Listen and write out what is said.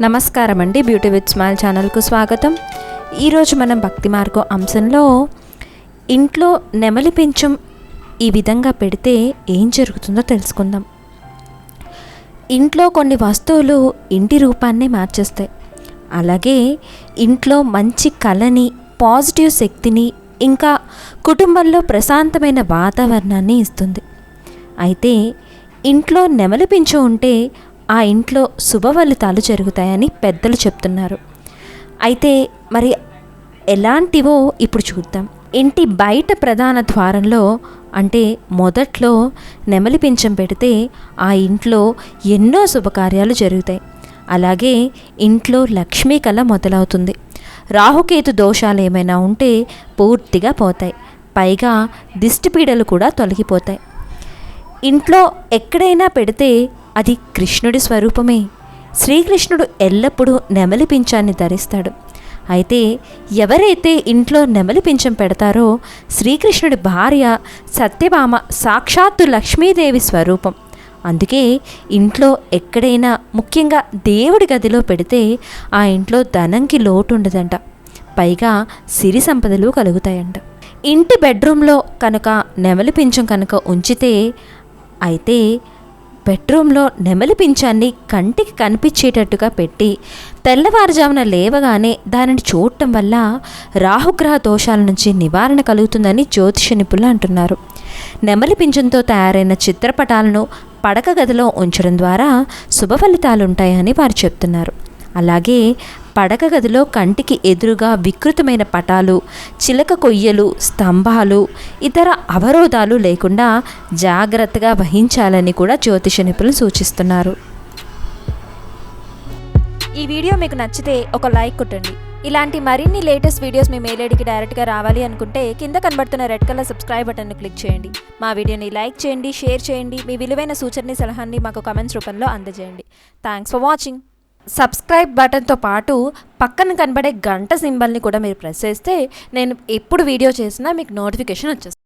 నమస్కారం అండి beauty with smile ఛానల్కు స్వాగతం. ఈరోజు మనం భక్తి మార్గం అంశంలో ఇంట్లో నెమలి పెంచం ఈ విధంగా పెడితే ఏం జరుగుతుందో తెలుసుకుందాం. ఇంట్లో కొన్ని వస్తువులు ఇంటి రూపాన్ని మార్చేస్తాయి. అలాగే ఇంట్లో మంచి కళని పాజిటివ్ శక్తిని ఇంకా కుటుంబంలో ప్రశాంతమైన వాతావరణాన్ని ఇస్తుంది. అయితే ఇంట్లో నెమలి పెంచు ఉంటే ఆ ఇంట్లో శుభఫలితాలు జరుగుతాయని పెద్దలు చెప్తున్నారు. అయితే మరి ఎలాంటివో ఇప్పుడు చూద్దాం. ఇంటి బయట ప్రధాన ద్వారంలో అంటే మొదట్లో నెమలి పింఛం పెడితే ఆ ఇంట్లో ఎన్నో శుభకార్యాలు జరుగుతాయి. అలాగే ఇంట్లో లక్ష్మీ కళ మొదలవుతుంది. రాహుకేతు దోషాలు ఏమైనా ఉంటే పూర్తిగా పోతాయి. పైగా దిష్టిపీడలు కూడా తొలగిపోతాయి. ఇంట్లో ఎక్కడైనా పెడితే అది కృష్ణుడి స్వరూపమే. శ్రీకృష్ణుడు ఎల్లప్పుడూ నెమలి పింఛాన్ని ధరిస్తాడు. అయితే ఎవరైతే ఇంట్లో నెమలి పింఛం పెడతారో శ్రీకృష్ణుడి భార్య సత్యభామ సాక్షాత్తు లక్ష్మీదేవి స్వరూపం. అందుకే ఇంట్లో ఎక్కడైనా ముఖ్యంగా దేవుడి గదిలో పెడితే ఆ ఇంట్లో ధనంకి లోటు ఉండదంట పైగా సిరి సంపదలు కలుగుతాయంట. ఇంటి బెడ్రూమ్లో కనుక నెమలి పింఛం కనుక ఉంచితే అయితే బెడ్రూమ్లో నెమలి పింఛాన్ని కంటికి కనిపించేటట్టుగా పెట్టి తెల్లవారుజామున లేవగానే దానిని చూడటం వల్ల రాహుగ్రహ దోషాల నుంచి నివారణ కలుగుతుందని జ్యోతిష నిపుణులు అంటున్నారు. నెమలి పింఛంతో తయారైన చిత్రపటాలను పడక గదిలో ఉంచడం ద్వారా శుభ ఫలితాలు ఉంటాయని వారు చెప్తున్నారు. అలాగే పడక గదిలో కంటికి ఎదురుగా వికృతమైన పటాలు చిలక కొయ్యలు స్తంభాలు ఇతర అవరోధాలు లేకుండా జాగ్రత్తగా వహించాలని కూడా జ్యోతిష నిపుణులు సూచిస్తున్నారు. ఈ వీడియో మీకు నచ్చితే ఒక లైక్ కొట్టండి. ఇలాంటి మరిన్ని లేటెస్ట్ వీడియోస్ మీ మెయిల్ ఐడికి డైరెక్ట్గా రావాలి అనుకుంటే కింద కనబడుతున్న రెడ్ కలర్ సబ్స్క్రైబ్ బటన్ను క్లిక్ చేయండి. మా వీడియోని లైక్ చేయండి షేర్ చేయండి. మీ విలువైన సూచనని సలహాన్ని మాకు కమెంట్స్ రూపంలో అందజేయండి. థ్యాంక్స్ ఫర్ వాచింగ్ సబ్స్క్రైబ్ బటన్తో పాటు పక్కన కనబడే గంట సింబల్ని కూడా మీరు ప్రెస్ చేస్తే నేను ఎప్పుడు వీడియో చేసినా మీకు నోటిఫికేషన్ వచ్చేస్తుంది.